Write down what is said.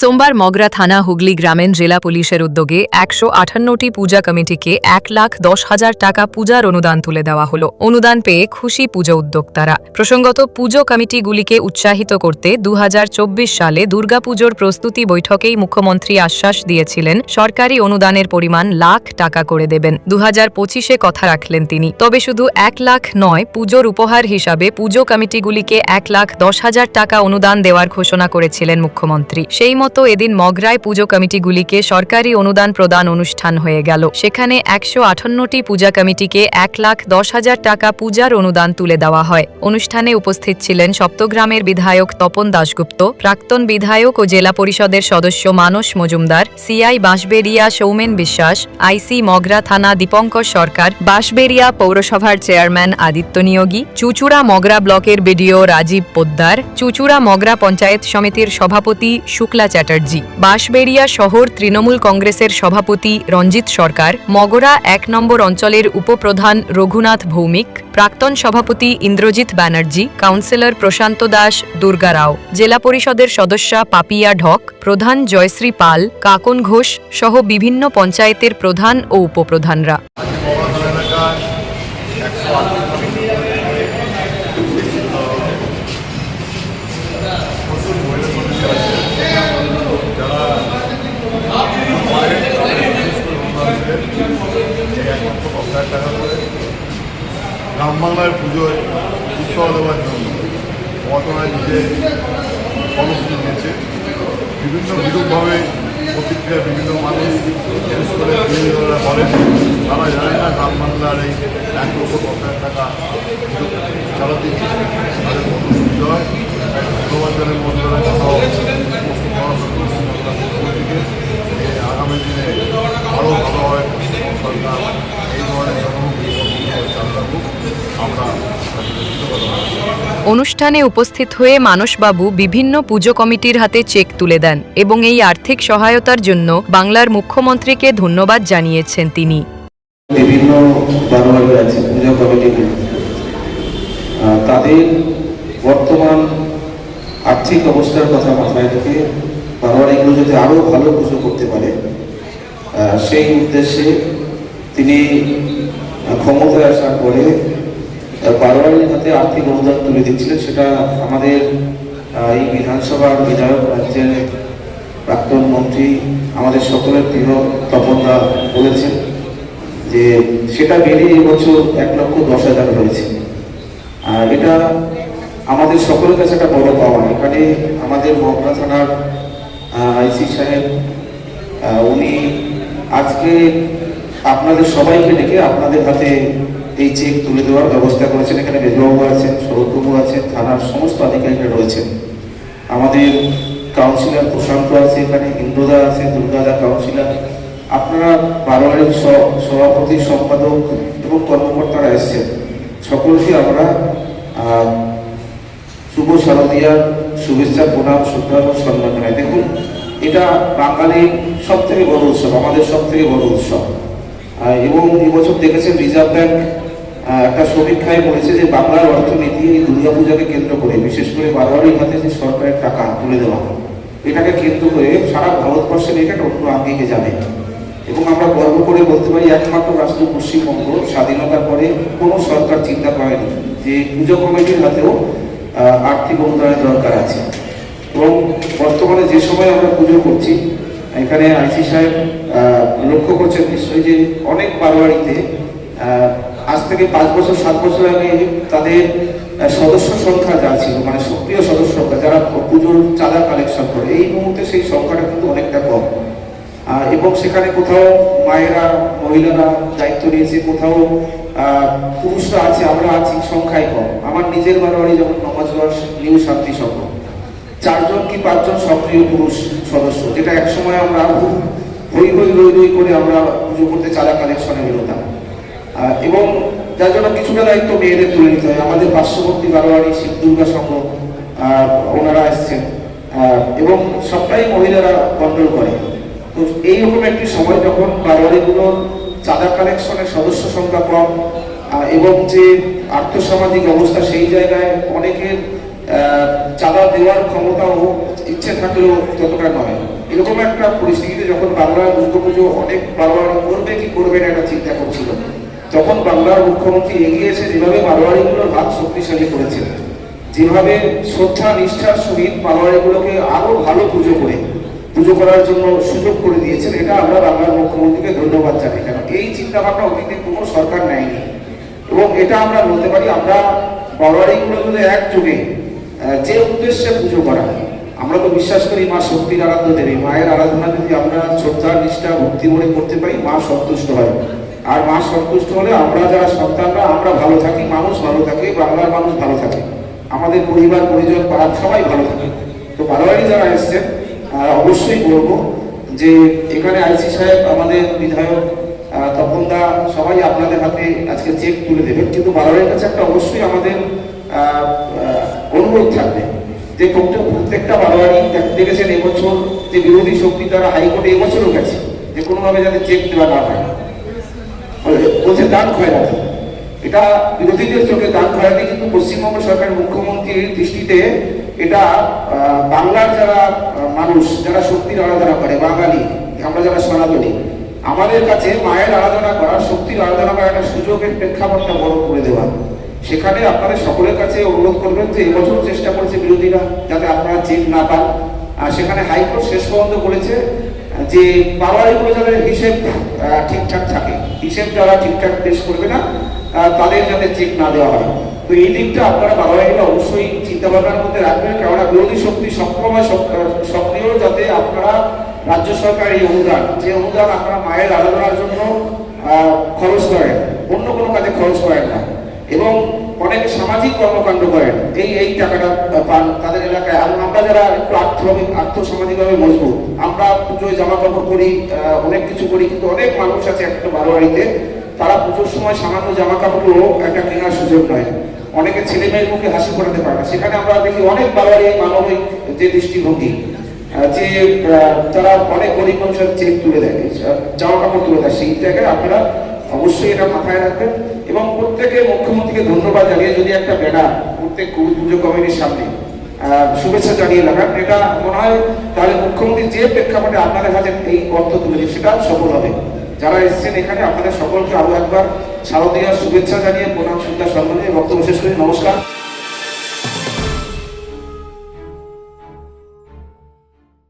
সোমবার মগরা থানা হুগলি গ্রামীণ জেলা পুলিশের উদ্যোগে একশো আঠান্নটি পূজা কমিটিকে এক লাখ দশ হাজার টাকা পূজার অনুদান তুলে দেওয়া হলো। অনুদান পেয়ে খুশি পুজো উদ্যোক্তারা। প্রসঙ্গত, পুজো কমিটিগুলিকে উৎসাহিত করতে দু হাজার চব্বিশ সালে দুর্গাপুজোর প্রস্তুতি বৈঠকেই মুখ্যমন্ত্রী আশ্বাস দিয়েছিলেন, সরকারি অনুদানের পরিমাণ লাখ টাকা করে দেবেন। দু হাজার পঁচিশে কথা রাখলেন তিনি। তবে শুধু এক লাখ নয়, পুজোর উপহার হিসাবে পুজো কমিটিগুলিকে এক লাখ দশ হাজার টাকা অনুদান দেওয়ার ঘোষণা করেছিলেন মুখ্যমন্ত্রী। সেই মতো এদিন মগরায় পুজো কমিটিগুলিকে সরকারি অনুদান প্রদান অনুষ্ঠান হয়ে গেল। সেখানে একশো আটান্নটি পূজা কমিটিকে এক লাখ দশ হাজার টাকা পূজার অনুদান তুলে দেওয়া হয়। অনুষ্ঠানে উপস্থিত ছিলেন সপ্তগ্রামের বিধায়ক তপন দাশগুপ্ত, প্রাক্তন বিধায়ক ও জেলা পরিষদের সদস্য মানস মজুমদার সিআই বাঁশবেড়িয়া সৌমেন বিশ্বাস আইসি মগরা থানা দীপঙ্কর সরকার, বাঁশবেড়িয়া পৌরসভার চেয়ারম্যান আদিত্য নিয়োগী, চুচুড়া মগরা ব্লকের বিডিও রাজীব পোদ্দার, চুচুড়া মগরা পঞ্চায়েত সমিতির সভাপতি শুক্লা চ্যাটার্জি। বাঁশবেড়িয়া শহর তৃণমূল কংগ্রেসের সভাপতি রঞ্জিত সরকার, মগরা এক নম্বর অঞ্চলের উপপ্রধান রঘুনাথ ভৌমিক, প্রাক্তন সভাপতি ইন্দ্রজিৎ ব্যানার্জি, কাউন্সিলর প্রশান্ত দাস, দুর্গা রাও। জেলা পরিষদের সদস্যা পাপিয়া ঢক, প্রধান জয়শ্রী পাল, কাকন ঘোষ সহ বিভিন্ন পঞ্চায়েতের প্রধান ও উপপ্রধানরা মহাজন এলাকায় একশো প্রচুর মহিলা কর্মী আছে যারা মায়ের মানুষের এই এক লক্ষ দশ হাজার টাকা করে গ্রাম বাংলার পুজোয় উৎসাহ দেওয়ার জন্য মহাজনায় নিজে কর্মসূচি নিয়েছে বিভিন্ন বিরূপভাবে প্রতিক্রিয়া বিভিন্ন মানুষ, বিশেষ করে বিরোধীরা বলেন, তারা জানে না গ্রাম বাংলার এই এক লক্ষ হাজার টাকা চালাতে তাদের কত সুবিধা হয় ধন্যবাদ জানেন মন্দিরের কথা সমস্ত পড়াশোনা পশ্চিমবঙ্গের যে আগামী দিনে আরও ভালো হয় সরকার এই ধরনের জনমুখী কর্মসূচি চালু রাখুক আমরা তাদের কৃতজ্ঞতা জানাই। অনুষ্ঠানে উপস্থিত হয়ে মানসবাবু বিভিন্ন পুজো কমিটির হাতে চেক তুলে দেন এবং এই আর্থিক সহায়তার জন্য বাংলার মুখ্যমন্ত্রীকে ধন্যবাদ জানিয়েছেন তিনি। বিভিন্ন তাদের বর্তমান আর্থিক অবস্থার কথা মাথায় রেখে বারোয়ারিগুলো যদি আরও ভালো পুজো করতে পারে সেই উদ্দেশ্যে তিনি ক্ষমতায় আসার পরে বারোয়ারির হাতে আর্থিক অনুদান তুলে দিচ্ছিলেন, সেটা আমাদের এই বিধানসভার বিধায়ক, রাজ্যের প্রাক্তন মন্ত্রী, আমাদের সকলের প্রিয় তপনদা বলেছেন যে সেটা বেড়ে এবছর এক লক্ষ দশ হাজার হয়েছে। আর এটা আমাদের সকলের কাছে একটা বড় পাওয়া। এখানে আমাদের মগরা থানার আইসি সাহেব উনি আজকে আপনাদের সবাইকে ডেকে আপনাদের হাতে এই চেক তুলে দেওয়ার ব্যবস্থা করেছেন, এখানে মেজবাবু আছেন, শরৎবাবু আছেন, থানার সমস্ত আধিকারিকরা রয়েছেন। আমাদের কাউন্সিলর প্রশান্ত আছে এখানে, ইন্দ্রদা আছে, দুর্গাদা কাউন্সিলর। আপনারা বারোয়ারির সভাপতি, সম্পাদক এবং কর্মকর্তারা এসছেন। সকলকে আমরা শুভ শারদীয়ার শুভেচ্ছা, প্রণাম, শ্রদ্ধা এবং সম্মান জানাই। দেখুন, এটা বাঙালির সব থেকে বড় উৎসব, আমাদের সব থেকে বড় উৎসব। এবং এবছর দেখেছেন রিজার্ভ ব্যাংক একটা সমীক্ষায় বলেছে যে বাংলার অর্থনীতি এই দুর্গাপূজাকে কেন্দ্র করে, বিশেষ করে বারোয়ারির হাতে যে সরকারের টাকা তুলে দেওয়া, এটাকে কেন্দ্র করে সারা ভারতবর্ষের এটা অন্য আঙ্গিকে যাবে এবং আমরা গর্ব করে বলতে পারি, একমাত্র রাষ্ট্র পশ্চিমবঙ্গ স্বাধীনতার পরে কোনো সরকার চিন্তা করেনি যে পুজো কমিটির হাতেও আর্থিক অনুদানের দরকার আছে। এবং বর্তমানে যে সময় আমরা পুজো করছি, এখানে আইসি সাহেব লক্ষ্য করছেন নিশ্চয়ই যে অনেক বারোয়ারিতে আজ থেকে পাঁচ বছর, সাত বছর আগে তাদের সদস্য সংখ্যা যা ছিল মানে সক্রিয় সদস্য সংখ্যা, যারা পুজোর চাঁদা কালেকশন করে, এই মুহূর্তে সেই সংখ্যাটা কিন্তু অনেকটা কম। এবং সেখানে কোথাও মায়েরা, মহিলারা দায়িত্ব নিয়েছে, কোথাও পুরুষরা আছে, আমরা আছি সংখ্যায় কম। আমার নিজের বাড়ি যখন নমাজগঞ্জ নিউ শান্তি সংঘ। চারজন কি পাঁচজন সক্রিয় পুরুষ সদস্য, যেটা একসময় আমরা হই হই রই রই করে আমরা পুজো করতে চাঁদা কালেকশনে বেরোতাম। এবং যার জন্য কিছুটা দায়িত্ব মেয়েদের তুলে নিতে হয়। আমাদের পার্শ্ববর্তী বারোয়ারি শিব দুর্গা সংঘ ওনারা এসছেন। এবং সবটাই মহিলারা কন্ট্রোল করে। তো এইরকম একটি সময় যখন বারোয়ারিগুলোর চাঁদা কালেকশনের সদস্য সংখ্যা কম এবং যে আর্থসামাজিক অবস্থা সেই জায়গায় অনেকের চাঁদা দেওয়ার ক্ষমতাও ইচ্ছে থাকলেও ততটা নয়। এরকম একটা পরিস্থিতিতে যখন বাংলার দুর্গাপুজো অনেক বারোয়ারি করবে কি করবে না একটা চিন্তা করছিল তখন বাংলার মুখ্যমন্ত্রী এগিয়ে এসে যেভাবে বারোয়ারিগুলোর হাত শক্তিশালী করেছিলেন, যেভাবে শ্রদ্ধা, নিষ্ঠার সহিত বারোয়ারিগুলোকে আরও ভালো পুজো করে, পুজো করার জন্য সুযোগ করে দিয়েছেন, এটা আমরা বাংলার মুখ্যমন্ত্রীকে ধন্যবাদ জানাই। কেন এই চিন্তা ভাবনা অতীতে কোনো সরকার নেয়নি। এবং এটা আমরা বলতে পারি, আমরা বারোয়ারিগুলো যদি একযোগে যে উদ্দেশ্যে পুজো করা, আমরা তো বিশ্বাস করি মা শক্তির আরাধ্য দেবী। মায়ের আরাধনা যদি আমরা শ্রদ্ধা, নিষ্ঠা ভক্তি মনে করতে পারি, মা সন্তুষ্ট হয়। আর মা সন্তুষ্ট হলে আমরা যারা সন্তানরা আমরা ভালো থাকি মানুষ ভালো থাকে বাংলার মানুষ ভালো থাকে। আমাদের পরিবার পরিজন পাড়ার সবাই ভালো থাকে। তো বারোয়ারি যারা এসছেন অবশ্যই বলব যে এখানে আইসি সাহেব আমাদের বিধায়ক আহ, তপনদা সবাই আপনাদের হাতে আজকে চেক তুলে দেবেন। কিন্তু বারোয়ারির কাছে একটা অবশ্যই আমাদের অনুরোধ থাকবে যে প্রত্যেক- প্রত্যেকটা বারোয়ারি দেখেছেন এবছর যে বিরোধী শক্তি তারা হাইকোর্টে এবছরও গেছে। যে কোনোভাবে যাতে চেক দেওয়া না হয়। বলছে দান খয়রাতি এটা বিরোধীদের চোখে দান খয়রাতি কিন্তু পশ্চিমবঙ্গ সরকারের মুখ্যমন্ত্রীর দৃষ্টিতে এটা বাংলার যারা মানুষ, যারা শক্তির আরাধনা করে, বাঙালি, আমরা যারা সনাতনী, আমাদের কাছে মায়ের আরাধনা করা শক্তির আরাধনা করার একটা সুযোগের প্রেক্ষাপটটা বড় করে দেওয়া। সেখানে আপনাদের সকলের কাছে অনুরোধ করবেন যে এবছর চেষ্টা করেছে বিরোধীরা, যাতে আপনারা চেক না পান। আর সেখানে হাইকোর্ট শেষ পর্যন্ত বলেছে যে বাবারিগুলো যাদের হিসেব ঠিকঠাক থাকে। হিসেব যারা ঠিকঠাক পেশ করবে না তাদের যাতে চেক না দেওয়া হয়। তো এই দিকটা আপনারা বাবারিগুলো অবশ্যই চিন্তা ভাবনার মধ্যে রাখবেন, কেননা বিরোধী শক্তি সবসময় সক- সক্রিয় যাতে আপনারা রাজ্য সরকার এই অনুদান, যে অনুদান আপনারা মায়ের আরাধনার জন্য খরচ করেন, অন্য কোনো কাজে খরচ করেন না। এবং অনেক সামাজিক কর্মকাণ্ড করেন। এই এই টাকাটা পান তাদের এলাকায়। এবং আমরা যারা একটু আর্থভাবে আর্থসামাজিকভাবে মজবুত, আমরা পুজোয় জামা কাপড় করি অনেক কিছু করি, কিন্তু অনেক মানুষ আছে একটা বারোয়ারিতে। তারা পুজোর সময় সামান্য জামা কাপড়ও একটা কেনার সুযোগ নয় অনেকে ছেলে মেয়ের মুখে হাসি ফোটাতে পারে না। সেখানে আমরা দেখি অনেক বারোয়ারি মানবিক যে দৃষ্টিভঙ্গি যে তারা অনেক গরিব মানুষের চেক তুলে দেয়। জামা কাপড় তুলে দেয়। সেই জায়গায় আপনারা অবশ্যই এটা মাথায় রাখবেন। এবং প্রত্যেকে মুখ্যমন্ত্রীকে ধন্যবাদ জানিয়ে যদি একটা ব্যানার প্রত্যেক কবি পুজো কমিটির সামনে শুভেচ্ছা জানিয়ে লাগান এটা মনে হয় তাহলে মুখ্যমন্ত্রী যে প্রেক্ষাপটে আপনাদের হাতে এই অর্থ তুলে সেটা সফল হবে। যারা এসছেন এখানে, আপনাদের সকলকে আরও একবার শারদীয় শুভেচ্ছা জানিয়ে প্রণাম সুবিধা সম্মানে বক্তব্য শেষ করি। নমস্কার।